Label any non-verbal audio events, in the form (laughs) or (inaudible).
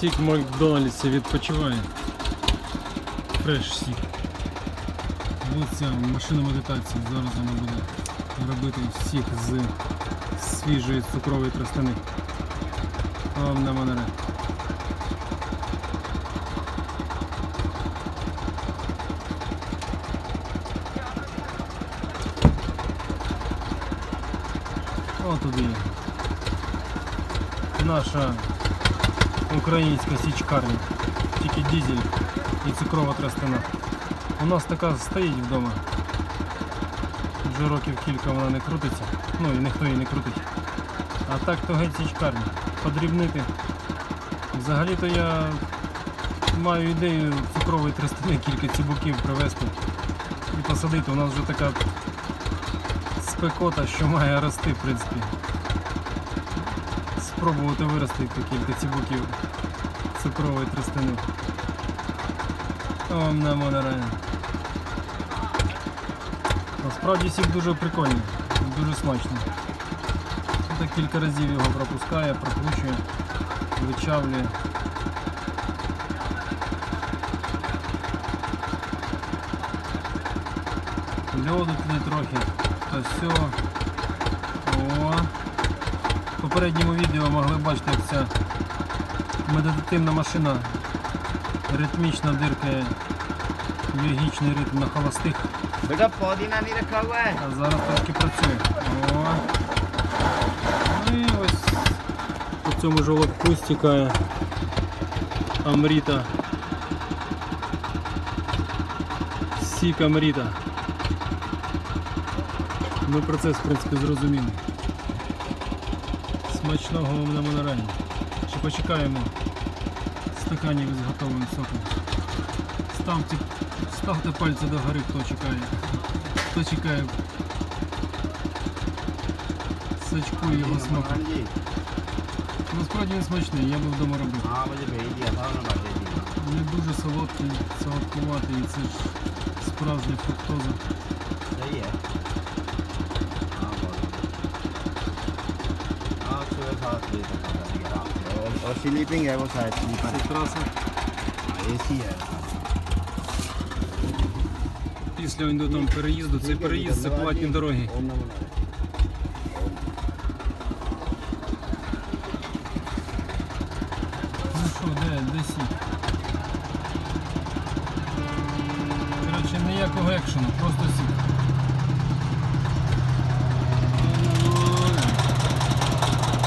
Сік Макдональдсі відпочиває. Фреш сік. Ось ця машина медитації. Зараз вона буде робити сік з свіжої цукрової тростини. На манере. О, туди. Наша українська січкарня. Тільки дизель і цукрова тростина. У нас така стоїть вдома. Вже років кілька вона не крутиться. Ну і ніхто її не крутить. А так то геть січкарня. Подрібнити. Взагалі-то я маю ідею цукрової тростини (laughs) кілька цибуків привезти і посадити. У нас вже така спекота, що має рости, в принципі. Спробувати виростити кілька цибуків цукрової тростини. Вам на монорайн. Насправді сік дуже прикольний, дуже смачний. Так кілька разів його пропускає, прокручує, вичавлює. Льоду туди трохи, то все. О попередньому відео могли бачити, як ця медитативна машина ритмічно диркає біогічний ритм на холостих. А зараз трошки працює. О. Ну і ось по цьому жолобку стікає Амріта. Сік Амріта. Ну процес в принципі зрозуміли смачного вам на монорельні. Ще почекаємо стаканів із готовим соком. Ставте, ставте пальці до гори, хто чекає. Хто чекає сачку і його смаку. Насправді він смачний, я був вдома робив. Не дуже солодкий, солодкуватий і це ж справжня фруктоза. Це є. और, और स्लीपिंग है वो शायद स्लीपर Це траса. ए सी है Після він там переїзду, цей переїзд це платні дороги. ओम नमो नारायण Ну що, де, де сік? Коротше, ніякого екшену, просто сік.